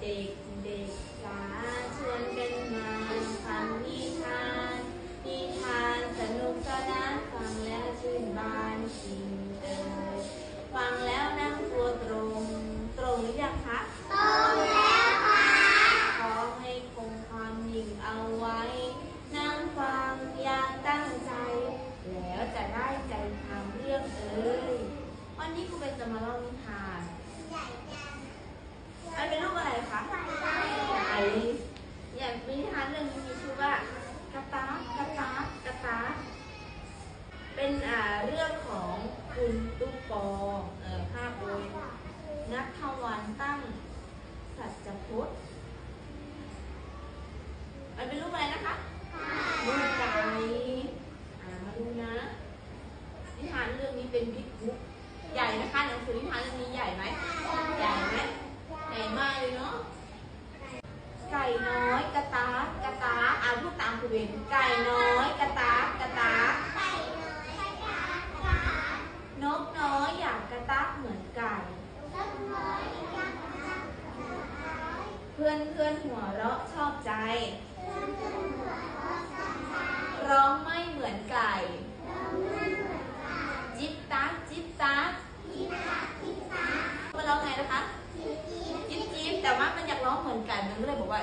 เด็กเด็กๆจ๋าชวนกันมาฟังนิทานนิทานสนุกสนานฟังแล้วชื่นบานจริงเอ่ยฟังแล้วนั่งตัวตรง ตรงหรือยังคะตรงแล้วค่ะขอให้คงความนิ่งเอาไว้ นั่งฟังอย่างตั้งใจ แล้วจะได้ใจความเรื่องเอ่ยวันนี้ครูเบนจะมาเล่านิทานเป็นรูปอะไรคะ ใหญ่ ไก่ อย่างนิทานเรื่องนี้มีชื่อว่ากระตากกระตากกระตาเป็นอ่าเรื่องของคุณตุ๊กปอเอ่อภาพโดยนัททวันตั้งสัจพจน์มันเป็นรูปอะไรนะคะรูปไก่อ่ามาดูนะ นิทานเรื่องนี้เป็นบิ๊กบุ๊กใหญ่นะคะหนังสือนิทานเรื่องนี้ใหญ่ไหมใหญ่ไหมใหญ่มากเลยเนาะไก่น้อย เว้นไก่น้อยกระตากกระตากนกน้อยอยากกระตากเหมือนไก่นกน้อยอยากกระตากเพื่อนเพื่อนหัวเราะชอบใจเพื่อนเพื่อนหัวเราะชอบใจ ร้องไม่เหมือนไก่ จิ๊บตักจิ๊บตักมันร้องไงนะคะ จิ๊บจิ๊บแต่ว่ามันอยากร้องเหมือนไก่มันก็เลยบอกว่า